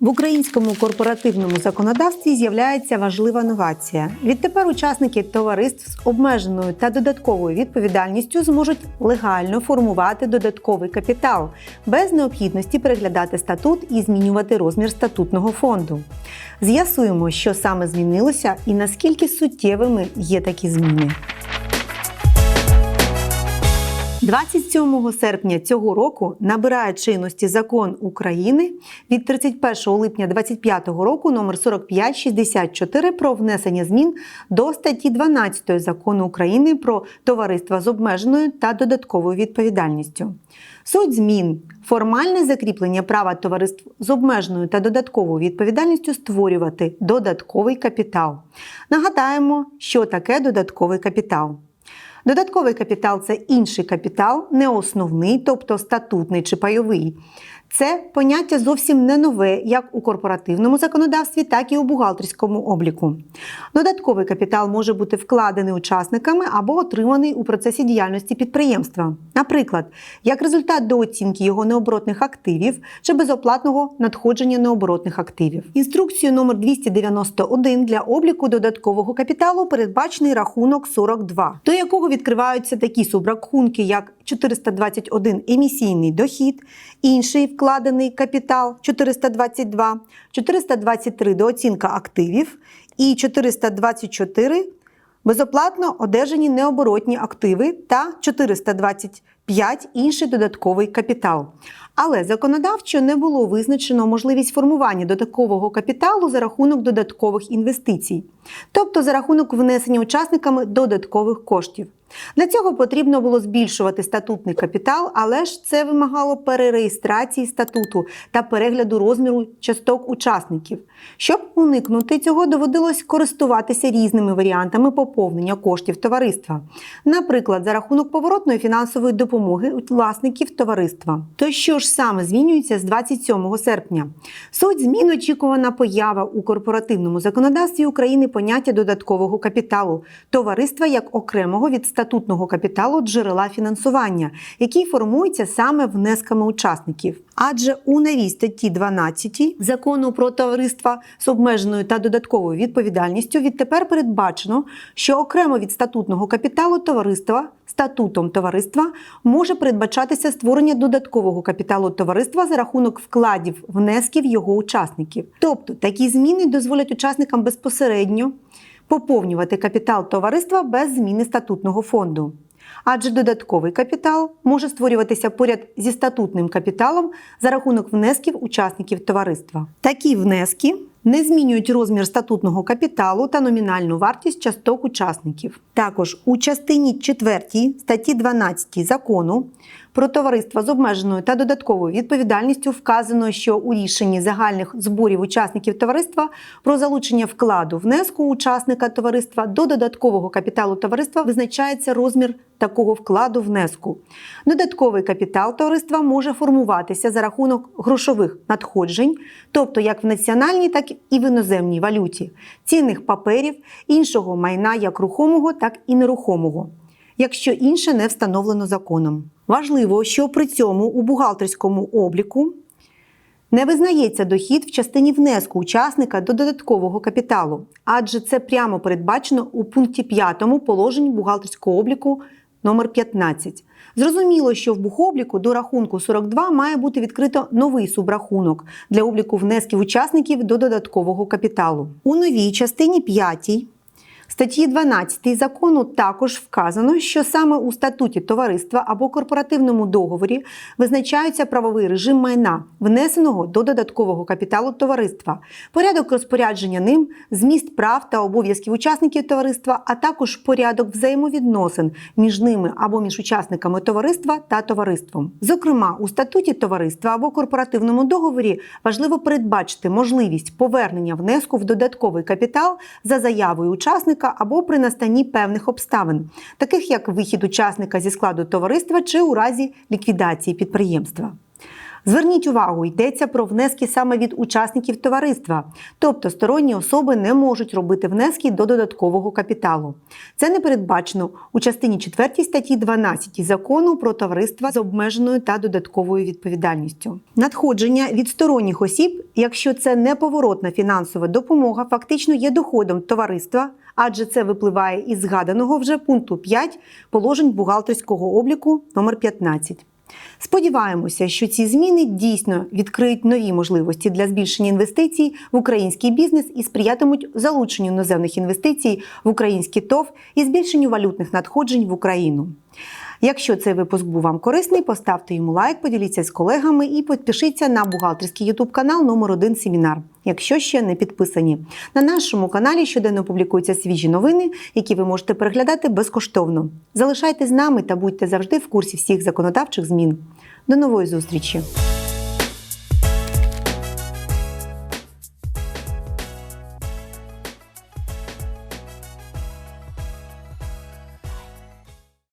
В українському корпоративному законодавстві з'являється важлива новація. Відтепер учасники товариств з обмеженою та додатковою відповідальністю зможуть легально формувати додатковий капітал без необхідності переглядати статут і змінювати розмір статутного фонду. З'ясуємо, що саме змінилося і наскільки суттєвими є такі зміни. 27 серпня цього року набирає чинності закон України від 31 липня 2025 року номер 4564 про внесення змін до статті 12 закону України про товариства з обмеженою та додатковою відповідальністю. Суть змін формальне закріплення права товариств з обмеженою та додатковою відповідальністю створювати додатковий капітал. Нагадаємо, що таке додатковий капітал. Додатковий капітал це інший капітал, не основний, тобто статутний чи пайовий. Це поняття зовсім не нове як у корпоративному законодавстві, так і у бухгалтерському обліку. Додатковий капітал може бути вкладений учасниками або отриманий у процесі діяльності підприємства, наприклад, як результат до оцінки його необоротних активів чи безоплатного надходження необоротних активів. Інструкцією номер 291 для обліку додаткового капіталу передбачений рахунок 42, до якого відкриваються такі субрахунки, як 421 емісійний дохід, інший вкладений капітал 422, 423 дооцінка активів і 424 безоплатно одержані необоротні активи та 425 інший додатковий капітал. Але законодавчо не було визначено можливість формування додаткового капіталу за рахунок додаткових інвестицій, тобто за рахунок внесення учасниками додаткових коштів. Для цього потрібно було збільшувати статутний капітал, але ж це вимагало перереєстрації статуту та перегляду розміру часток учасників. Щоб уникнути цього, доводилось користуватися різними варіантами поповнення коштів товариства, наприклад, за рахунок поворотної фінансової допомоги власників товариства. То що ж саме змінюється з 27 серпня? Суть змін очікувана поява у корпоративному законодавстві України поняття додаткового капіталу товариства як окремого від статутного капіталу джерела фінансування, який формується саме внесками учасників. Адже у новій статті 12 закону про товариства з обмеженою та додатковою відповідальністю відтепер передбачено, що окремо від статутного капіталу товариства статутом товариства може передбачатися створення додаткового капіталу товариства за рахунок вкладів внесків його учасників. Тобто такі зміни дозволять учасникам безпосередньо поповнювати капітал товариства без зміни статутного фонду. Адже додатковий капітал може створюватися поряд зі статутним капіталом за рахунок внесків учасників товариства. Такі внески не змінюють розмір статутного капіталу та номінальну вартість часток учасників. Також у частині 4 статті 12 закону про товариства з обмеженою та додатковою відповідальністю вказано, що у рішенні загальних зборів учасників товариства про залучення вкладу внеску учасника товариства до додаткового капіталу товариства визначається розмір такого вкладу внеску. Додатковий капітал товариства може формуватися за рахунок грошових надходжень, тобто як в національній, так і в іноземній валюті, цінних паперів, іншого майна як рухомого, так і нерухомого, якщо інше не встановлено законом. Важливо, що при цьому у бухгалтерському обліку не визнається дохід в частині внеску учасника до додаткового капіталу, адже це прямо передбачено у пункті 5 положень бухгалтерського обліку номер 15. Зрозуміло, що в бухобліку до рахунку 42 має бути відкрито новий субрахунок для обліку внесків учасників до додаткового капіталу. У новій частині 5 статті 12 закону також вказано, що саме у статуті товариства або корпоративному договорі визначається правовий режим майна, внесеного до додаткового капіталу товариства, порядок розпорядження ним, зміст прав та обов'язків учасників товариства, а також порядок взаємовідносин між ними або між учасниками товариства та товариством. Зокрема, у статуті товариства або корпоративному договорі важливо передбачити можливість повернення внеску в додатковий капітал за заявою учасника або при настанні певних обставин, таких як вихід учасника зі складу товариства чи у разі ліквідації підприємства. Зверніть увагу, йдеться про внески саме від учасників товариства, тобто сторонні особи не можуть робити внески до додаткового капіталу. Це не передбачено у частині 4 статті 12 закону про товариства з обмеженою та додатковою відповідальністю. Надходження від сторонніх осіб, якщо це неповоротна фінансова допомога, фактично є доходом товариства, адже це випливає із згаданого вже пункту 5 положень бухгалтерського обліку номер 15. Сподіваємося, що ці зміни дійсно відкриють нові можливості для збільшення інвестицій в український бізнес і сприятимуть залученню іноземних інвестицій в український ТОВ і збільшенню валютних надходжень в Україну. Якщо цей випуск був вам корисний, поставте йому лайк, поділіться з колегами і підпишіться на бухгалтерський ютуб канал номер 1 Семінар, якщо ще не підписані. На нашому каналі щоденно публікуються свіжі новини, які ви можете переглядати безкоштовно. Залишайтесь з нами та будьте завжди в курсі всіх законодавчих змін. До нової зустрічі!